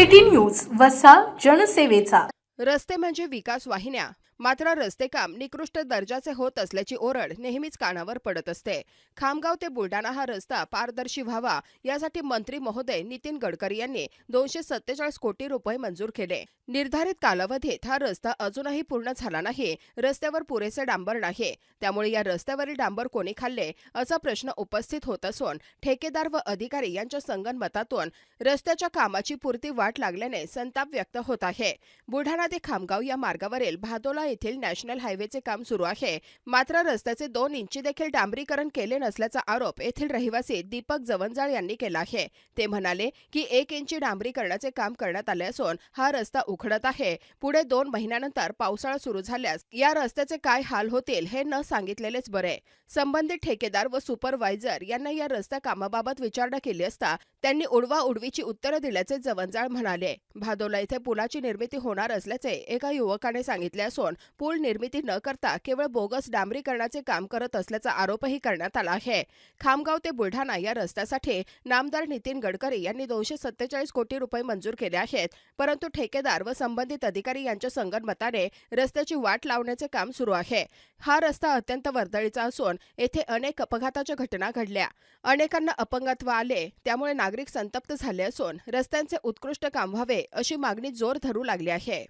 City news वसा जनसेवेचा. रस्ते म्हणजे विकास वाहिन्या. मात्र रस्ते काम निकृष्ट दर्जाचे होत असल्याची ओरड नेहमीच कानावर पडत असते. खामगाव ते बुलढाणा हा रस्ता पारदर्शी व्हावा यासाठी मंत्री महोदय नितीन गडकरी यांनी दोनशे सत्तेचाळीस कोटी रुपये मंजूर केले. निर्धारित कालावधीत हा रस्ता अजूनही पूर्ण झाला नाही रस्त्यावर पुरेसे डांबर नाही. त्यामुळे या रस्त्यावरील डांबर कोणी खाल्ले असा प्रश्न उपस्थित होत असून ठेकेदार व अधिकारी यांच्या संगनमतातून रस्त्याच्या कामाची पुरती वाट लागल्याने संताप व्यक्त होत आहे. बुलढाणा ते खामगाव या मार्गावरील भादोला येथील नॅशनल हायवेचे काम सुरू आहे. मात्र रस्त्याचे दोन इंची देखील डांबरीकरण केले नसल्याचा आरोप येथील रहिवासी दीपक जवंजाळ यांनी केला आहे. ते म्हणाले की एक इंची डांबरीकरणाचे काम करण्यात आले असून हा रस्ता उखडत आहे. पुढे दोन महिन्यानंतर पावसाळा सुरू झाल्यास या रस्त्याचे काय हाल होतील हे न सांगितलेलेच बरे. संबंधित ठेकेदार व सुपरवायझर यांना या रस्त्या कामाबाबत विचारणा केली असता त्यांनी उडवा उडवीची उत्तरं दिल्याचे जवंजाळ म्हणाले. भादोला येथे पुलाची निर्मिती होणार असल्याचे एका युवकाने सांगितले असून पूल निर्मिती न करता केवळ बोगस डांबरीकरणाचे काम करत असल्याचा आरोपही करण्यात आला आहे. खामगाव ते बुलढाणा या रस्त्यासाठी नामदार नितीन गडकरी यांनी दोनशे सत्तेचाळीस कोटी रुपये मंजूर केले आहेत. परंतु ठेकेदार व संबंधित अधिकारी यांच्या संगनमताने रस्त्याची वाट लावण्याचे काम सुरू आहे. हा रस्ता अत्यंत वर्दळीचा असून येथे अनेक अपघाताच्या घटना घडल्या. अनेकांना अपंगत्व आले त्यामुळे नागरिक संतप्त झाले असून रस्त्यांचे उत्कृष्ट काम व्हावे अशी मागणी जोर धरू लागली आहे.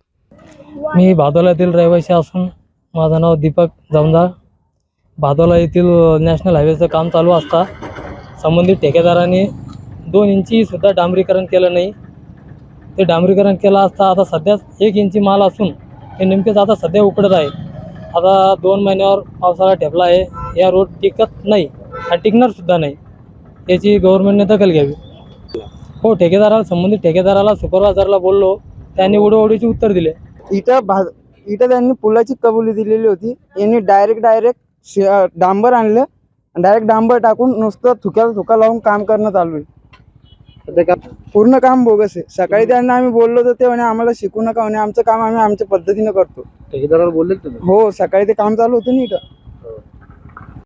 मी भादोलातील रहिवासी असून माझं नाव दीपक जमदार भादोला येथील नॅशनल हायवेचं काम चालू असता संबंधित ठेकेदाराने दोन इंचीसुद्धा डांबरीकरण केलं नाही. ते डांबरीकरण केलं असता आता सध्याच एक इंची माल असून हे नेमकेच आता सध्या उकडत आहे. आता दोन महिन्यावर पावसाळा ठेपला आहे. या रोड टिकत नाही. आणि टिकणारसुद्धा नाही. याची गव्हर्नमेंटने दखल घ्यावी. हो ठेकेदाराला संबंधित ठेकेदाराला सुपरवायझरला बोललो. त्यांनी उडवडीचे उत्तर दिले. इथं भा इथं त्यांनी पुलाची कबुली दिलेली होती. यांनी डायरेक्ट डायरेक्ट डांबर आणलं. डायरेक्ट डांबर टाकून नुसतं थुक्याला थुका लावून काम करणं चालू आहे. पूर्ण काम बोगस आहे. सकाळी त्यांना आम्ही बोललो तर ते म्हणे आम्हाला शिकू नका म्हणे. आमचं काम आम्ही आमच्या पद्धतीनं करतो. बोलले हो सकाळी ते काम चालू होतं ना इथं.